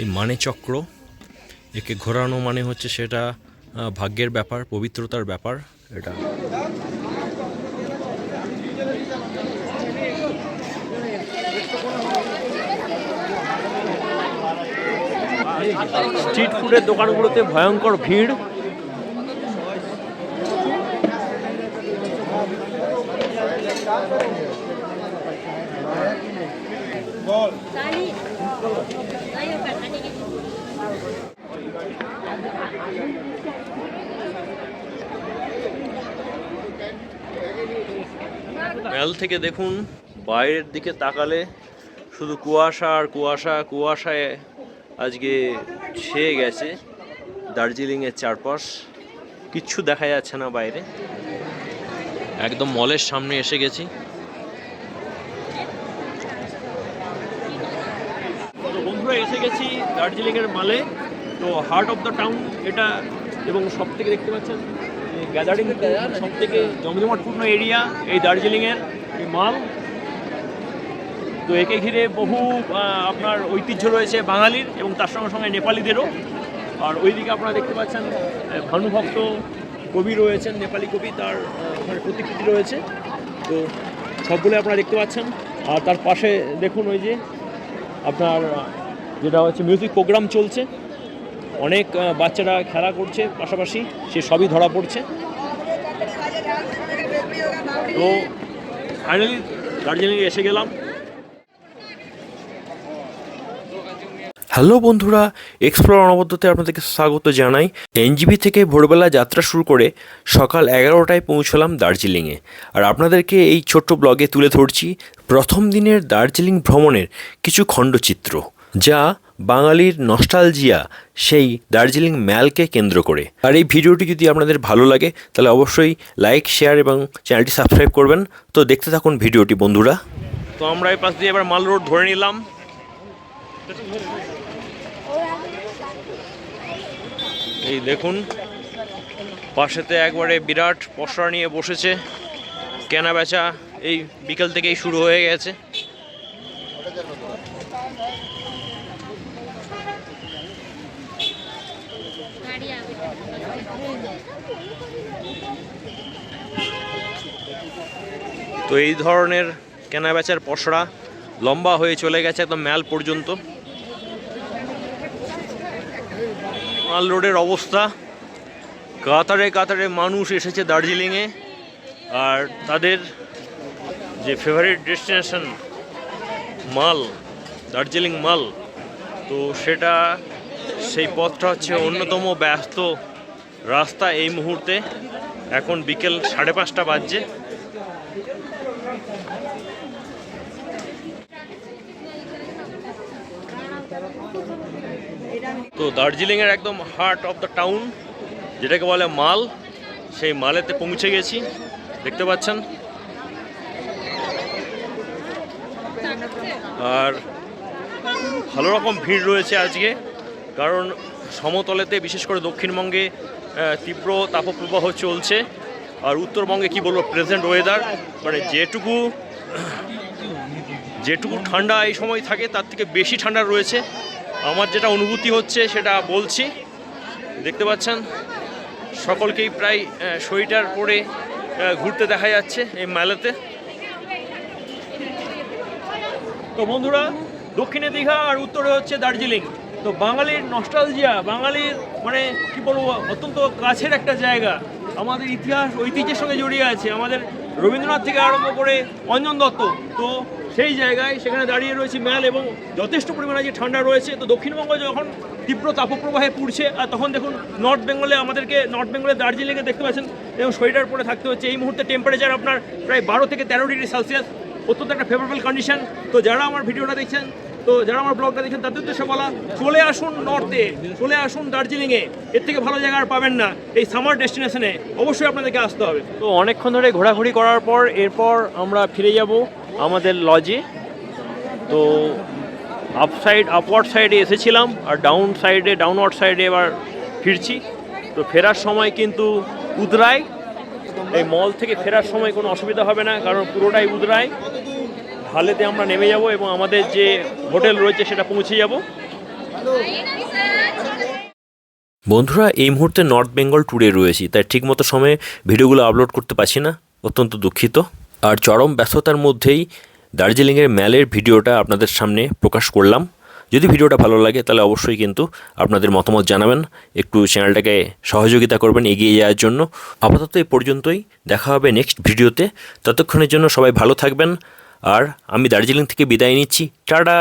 এই মানে চক্র, একে ঘোরানো মানে হচ্ছে সেটা ভাগ্যের ব্যাপার, পবিত্রতার ব্যাপার, এটা। স্ট্রিট ফুডের দোকানগুলোতে ভয়ঙ্কর ভিড়। মেল থেকে দেখুন, বাইরের দিকে তাকালে শুধু কুয়াশা আর কুয়াশা, কুয়াশায় আজকে ছেয়ে গেছে দার্জিলিংয়ের চারপাশ। কিচ্ছু দেখা যাচ্ছে না বাইরে। একদম মলের সামনে এসে গেছি। বন্ধুরা, এসে গেছি দার্জিলিংয়ের মালে। তো হার্ট অফ দ্য টাউন এটা এবং সব থেকে দেখতে পাচ্ছেন গ্যাদারিং সব থেকে জমজমাটপূর্ণ এরিয়া এই দার্জিলিংয়ের। মাল। তো একে ঘিরে বহু আপনার ঐতিহ্য রয়েছে বাঙালির এবং তার সঙ্গে সঙ্গে নেপালিদেরও। আর ওইদিকে আপনারা দেখতে পাচ্ছেন ভানুভক্ত কবি রয়েছেন, নেপালি কবি, তার ওখানে প্রতিকৃতি রয়েছে। তো সবগুলো আপনারা দেখতে পাচ্ছেন। আর তার পাশে দেখুন ওই যে আপনার, যেটা হচ্ছে মিউজিক প্রোগ্রাম চলছে। অনেক বাচ্চারা খেলা করছে, পাশাপাশি সে সবই ধরা পড়ছে। তো ফাইনালি দার্জিলিংয়ে এসে গেলাম। হ্যালো বন্ধুরা এক্সপ্লোর অনবদ্যতে আপনাদেরকে স্বাগত জানাই। এনজিবি থেকে ভোরবেলা যাত্রা শুরু করে সকাল এগারোটায় পৌঁছলাম দার্জিলিংয়ে। আর আপনাদেরকে এই ছোট্ট ব্লগে তুলে ধরছি প্রথম দিনের দার্জিলিং ভ্রমণের কিছু খণ্ডচিত্র, যা বাঙালির নস্টালজিয়া সেই দার্জিলিং ম্যালকে কেন্দ্র করে। আর এই ভিডিওটি যদি আপনাদের ভালো লাগে, তাহলে অবশ্যই লাইক শেয়ার এবং চ্যানেলটি সাবস্ক্রাইব করবেন। তো দেখতে থাকুন ভিডিওটি, বন্ধুরা। তো আমরা এই পাশ দিয়ে এবার মাল রোড ধরে নিলাম। এই দেখুন, পাশেতে একবারে বিরাট পসরা নিয়ে বসেছে। কেনা বেচা এই বিকেল থেকেই শুরু হয়ে গেছে। তো এই ধরনের কেনা বেচার পসরা লম্বা হয়ে চলে গেছে একদম ম্যাল পর্যন্ত। মাল রোডের অবস্থা। কাতারে কাতারে মানুষ এসেছে দার্জিলিংয়ে। আর তাদের যে ফেভারিট ডেস্টিনেশন মাল, দার্জিলিং মাল, তো সেটা সেই পথটা হচ্ছে অন্যতম ব্যস্ত রাস্তা এই মুহূর্তে এখন বিকেল সাড়ে পাঁচটা বাজছে। তো দার্জিলিংয়ের একদম হার্ট অফ দ্য টাউন যেটাকে বলে মাল, সেই মালেতে পৌঁছে গেছি। দেখতে পাচ্ছেন? আর ভালো রকম ভিড় রয়েছে আজকে, কারণ সমতলেতে, বিশেষ করে দক্ষিণবঙ্গে তীব্র তাপপ্রবাহ চলছে। আর উত্তরবঙ্গে কি বলব প্রেজেন্ট ওয়েদার মানে যেটুকু যেটুকু ঠান্ডা এই সময় থাকে, তার থেকে বেশি ঠান্ডা রয়েছে। আমার যেটা অনুভূতি হচ্ছে, সেটা বলছি। দেখতে পাচ্ছেন, সকলকেই প্রায় সোয়েটার পরে ঘুরতে দেখা যাচ্ছে এই মেলাতে। তো বন্ধুরা, দক্ষিণে দীঘা আর উত্তরে হচ্ছে দার্জিলিং। তো বাঙালির নস্টালজিয়া বাঙালির মানে কি বলব, অত্যন্ত কাছের একটা জায়গা। আমাদের ইতিহাস, ঐতিহ্যের সঙ্গে জড়িয়ে আছে। আমাদের রবীন্দ্রনাথ থেকে আরম্ভ করে অঞ্জন দত্ত। তো সেই জায়গায় সেখানে দাঁড়িয়ে রয়েছে ম্যাল এবং যথেষ্ট পরিমাণে যে ঠান্ডা রয়েছে, তো দক্ষিণবঙ্গ যখন তীব্র তাপপ্রবাহে পুড়ছে, আর তখন দেখুন নর্থ বেঙ্গলে আমাদেরকে নর্থ বেঙ্গলের দার্জিলিংয়ে দেখতে পাচ্ছেন, এবং সোয়েটার পরে থাকতে হচ্ছে। এই মুহূর্তে টেম্পারেচার আপনার প্রায় বারো থেকে তেরো ডিগ্রি সেলসিয়াস, অত্যন্ত একটা ফেভারেবল কন্ডিশন তো যারা আমার ভিডিওটা দেখছেন তো যারা আমার ব্লগটা দেখছেন, তাদের উদ্দেশ্যে বলা, চলে আসুন নর্থে চলে আসুন দার্জিলিংয়ে। এর থেকে ভালো জায়গা আর পাবেন না এই সামার ডেস্টিনেশনে অবশ্যই আপনাদেরকে আসতে হবে। তো অনেকক্ষণ ধরে ঘোরাঘুরি করার পর, এরপর আমরা ফিরে যাব আমাদের লজে তো আপ সাইড আপওয়ার্ড সাইডে এসেছিলাম, আর ডাউন সাইডে ডাউনওয়ার্ড সাইডে এবার ফিরছি। তো ফেরার সময় কিন্তু উদরায়, এই মল থেকে ফেরার সময় কোনো অসুবিধা হবে না, কারণ পুরোটাই উদরায়। হালেতে আমরা নেমে যাব এবং আমাদের যে হোটেল রয়েছে সেটা পৌঁছে যাব। বন্ধুরা, এই মুহূর্তে নর্থ বেঙ্গল ট্যুরে রয়েছি, তাই ঠিকমতো সময়ে ভিডিওগুলো আপলোড করতে পারছি না, অত্যন্ত দুঃখিত। আর চরম ব্যস্ততার মধ্যেই দার্জিলিংয়ের ম্যালের ভিডিওটা আপনাদের সামনে প্রকাশ করলাম। যদি ভিডিওটা ভালো লাগে, তাহলে অবশ্যই কিন্তু আপনাদের মতামত জানাবেন, একটু চ্যানেলটাকে সহযোগিতা করবেন এগিয়ে যাওয়ার জন্য। আপাতত এই পর্যন্তই, দেখা হবে নেক্সট ভিডিওতে। ততক্ষণের জন্য সবাই ভালো থাকবেন আর আমি দার্জিলিং থেকে বিদায় নিচ্ছি। টাটা!